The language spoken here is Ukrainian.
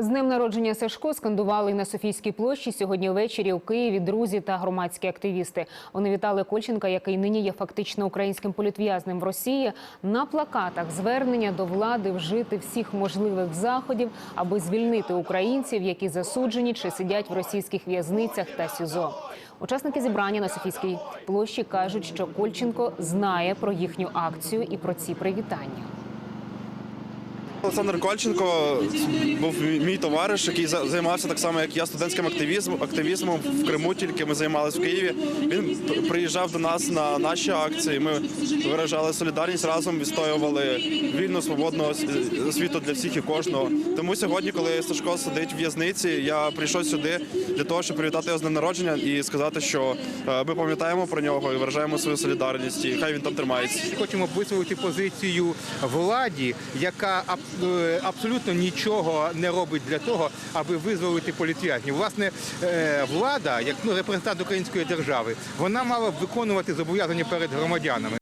З днем народження Сашко скандували на Софійській площі сьогодні ввечері у Києві друзі та громадські активісти. Вони вітали Кольченка, який нині є фактично українським політв'язнем в Росії. На плакатах звернення до влади вжити всіх можливих заходів, аби звільнити українців, які засуджені чи сидять в російських в'язницях та СІЗО. Учасники зібрання на Софійській площі кажуть, що Кольченко знає про їхню акцію і про ці привітання. Олександр Кольченко був мій товариш, який за- займався так само, як я, студентським активізмом, активізмом в Криму. Тільки ми займалися в Києві. Він приїжджав до нас на наші акції. Ми виражали солідарність разом, відстоювали вільну свободну ос- освіту для всіх і кожного. Тому сьогодні, коли Сашко сидить в в'язниці, я прийшов сюди для того, щоб привітати його з днем народження і сказати, що е, ми пам'ятаємо про нього і виражаємо свою солідарність. І хай він там тримається. Хочемо висловити позицію владі, яка аб- е, абсолютно нічого не робить для того, аби визволити політв'язнів. Власне, е, влада, як ну, репрезентант української держави, вона мала б виконувати зобов'язання перед громадянами.